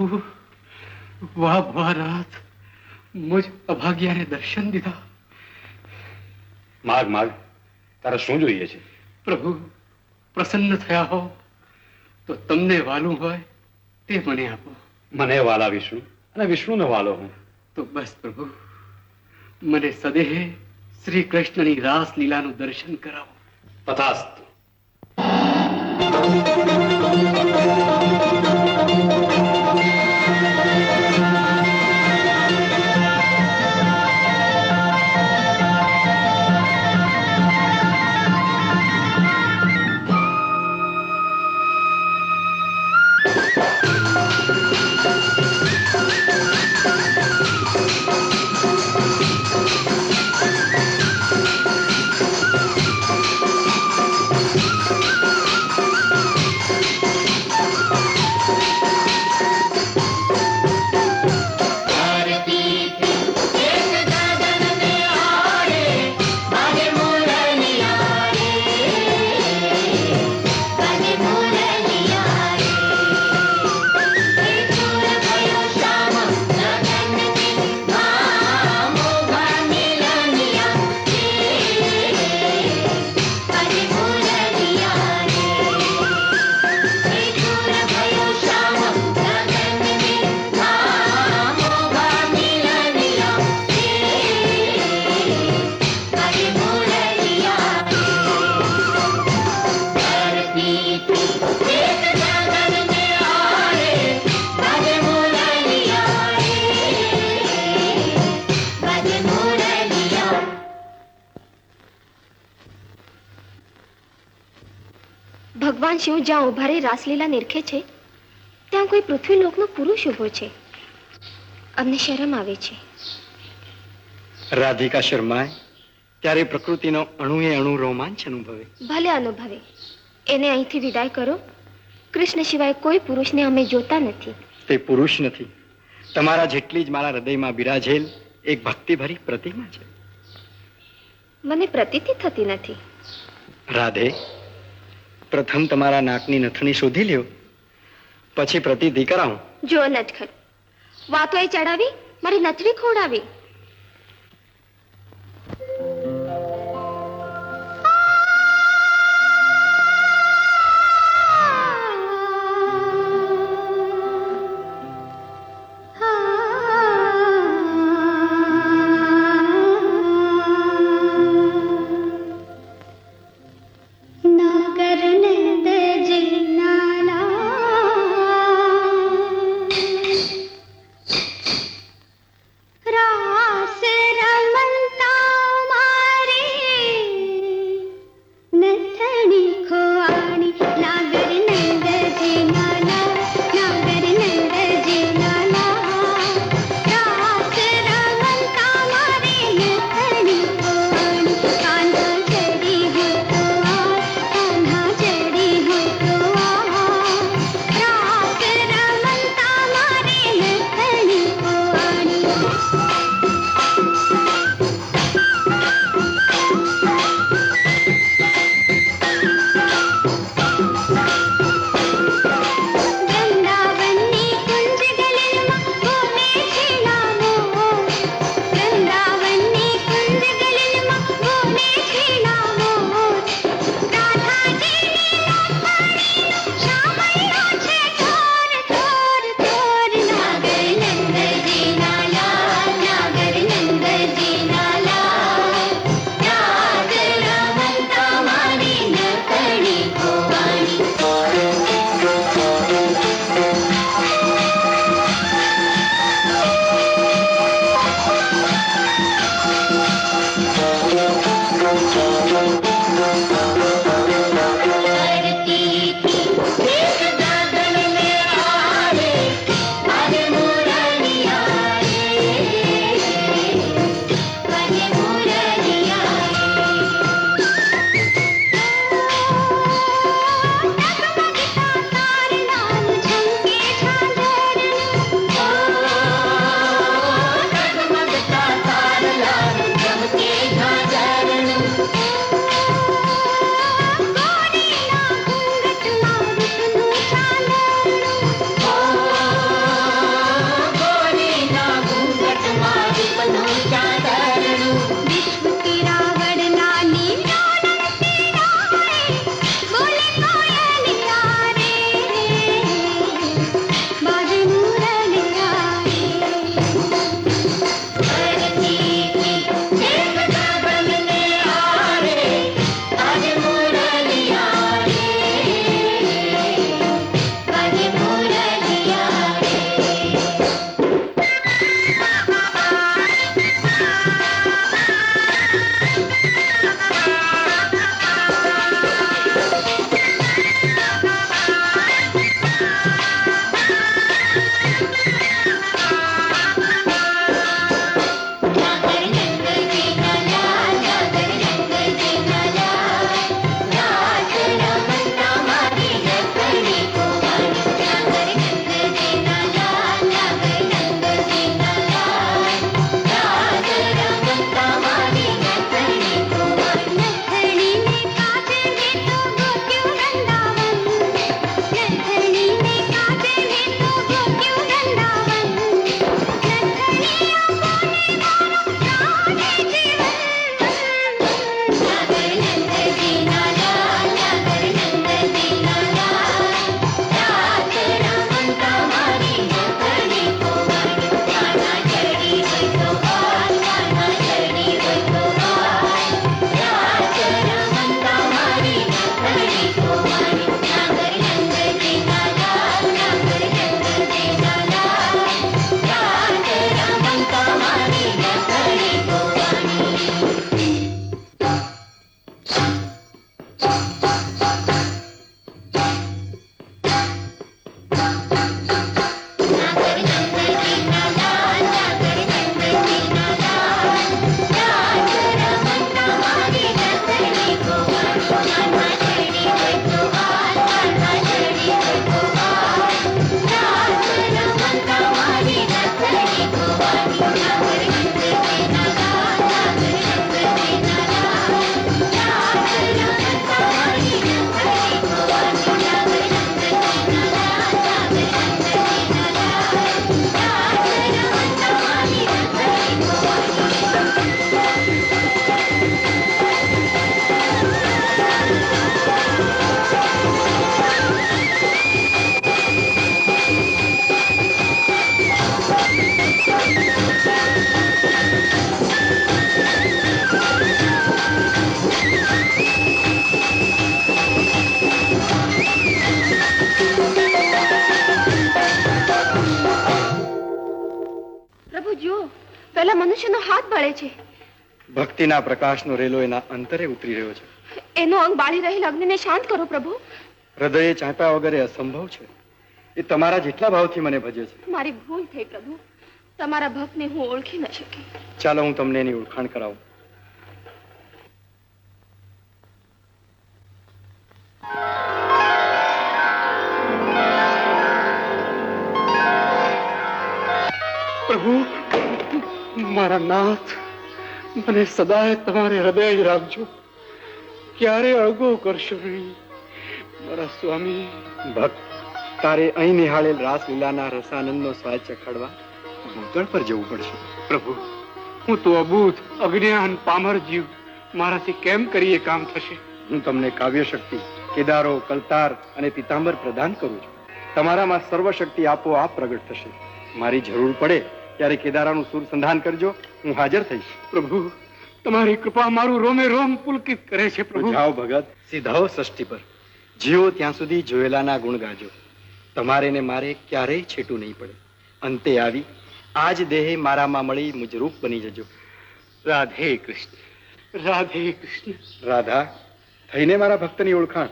પ્રભુ વાહ વાહ નાથ મુજ અભાગ્યાને દર્શન દીધા. માગ માગ. તારે શું જોઈએ છે? પ્રભુ પ્રસન્ન થયા હો. તો તમને વાલું હોય તે મને આપો. મને વાલા વિષ્ણુ અને વિષ્ણુને વાલો હું. તો બસ પ્રભુ. મને સદેહે શ્રી કૃષ્ણની રાસ લીલાનું દર્શન કરાવો. તથાસ્તુ. ભગવાન શિવ જ્યાં ઊભા રહી રાસલીલા નિરખે છે ત્યાં કોઈ પૃથ્વીલોકનો પુરુષ ઊભો છે. અમને શરમ આવે છે. રાધિકા શર્માએ ત્યારે પ્રકૃતિનો અણુએ અણુ રોમાંચ અનુભવે. ભલે અનુભવે. એને અહીંથી વિદાય કરો. કૃષ્ણ સિવાય કોઈ પુરુષને અમે જોતા નથી. તે પુરુષ નથી. તમારા જેટલી જ મારા હૃદયમાં બિરાજેલ એક ભક્તિભરી પ્રતિમા છે. મને પ્રતીતિ થતી નથી. રાધે પ્રથમ તમારા નાકની નથણી શોધી લ્યો. પછી પ્રતિતિ કરાવું જો નટખટ વાતો એ ચડાવી, મારી નથણી ખોડાવી બળે છે. ભક્તિના પ્રકાશનો રેલો એના અંતરે ઉતરી રહ્યો છે. એનો અંગ બાળી રહેલ અગ્નિને શાંત કરો પ્રભુ. હૃદયે ચાંપ્યા વગર એ અસંભવ છે. એ તમારા જેટલા ભાવથી મને ભજે છે. મારી ભૂલ થઈ પ્રભુ. તમારા ભક્તને હું ઓળખી ન શકી. ચાલો હું તમને એની ઓળખાણ કરાવું. પ્રભુ, મારા નાથ, મને સદાય તમારે હૃદય જ રાખજો. ક્યારે અળગો કરશો નહીં? મારા સ્વામી, ભક્ત, તારે અહીં નિહાળેલ રાસલીલાના રસાનંદનો સ્વાદ ચખાડવા ભૂતળ પર જવું પડશે. પ્રભુ, હું તો અબૂત અજ્ઞાન, પામર જીવ, મારાથી કેમ કરીએ કામ થશે? હું તમને કાવ્ય શક્તિ કેદારો, કલતાર અને પિતાંબર પ્રદાન કરું છું. તમારામાં સર્વશક્તિ આપોઆપ પ્રગટ થશે. મારી જરૂર પડે ત્યારે કેદારાનું સુર સંધાન કરજો હું હાજર થઈશ. પ્રભુ તમારી કૃપા મારું રોમે રોમ પુલકિત કરે છે પ્રભુ. જાઓ ભગત. સીધાઓ સૃષ્ટિ પર. જીવો ત્યાં સુધી જોયેલાના ગુણ ગાજો. તમારે ને મારે ક્યારેય છેટું નહીં પડે. અંતે આવી આજ દેહે મારામાં મળી મુજરૂપ બની જજો. રાધે કૃષ્ણ. રાધે કૃષ્ણ. રાધા થઈને મારા ભક્તની ઓળખાણ.